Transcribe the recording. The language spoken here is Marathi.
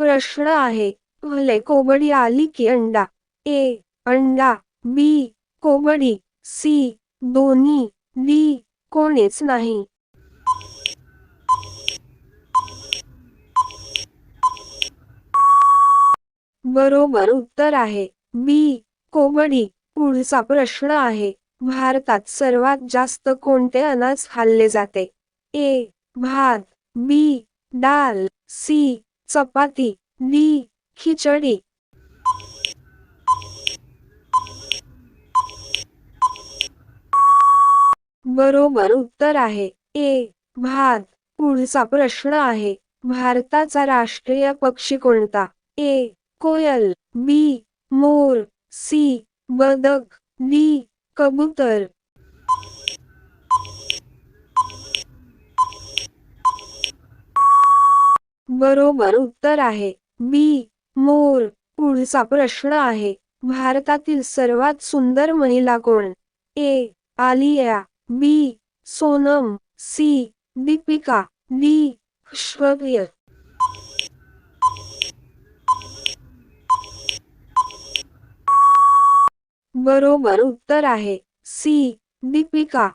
प्रश्न आहे. भले कोबडी आली की अंडा. ए अंडा. बी कोबडी सी दोन्ही. डी कोणीच नाही. बरोबर उत्तर आहे. बी कोबडी पुढचा प्रश्न आहे. भारतात सर्वात जास्त कोणते अनाज खाल्ले जाते? ए भात. बी डाल सी चपाती डी खिचडी. बरोबर उत्तर आहे. ए भात. पुढचा प्रश्न आहे. भारताचा राष्ट्रीय पक्षी कोणता? ए कोयल. Be more. सी बदक. डी कबूतर. बरोबर उत्तर आहे. बी. मोर. पुढचा प्रश्न आहे. भारतातील सर्वात सुंदर महिला कोण? A. Alia. B. Sonam. C. Deepika. D. Aishwarya बरोबर उत्तर आहे. सी. दीपिका.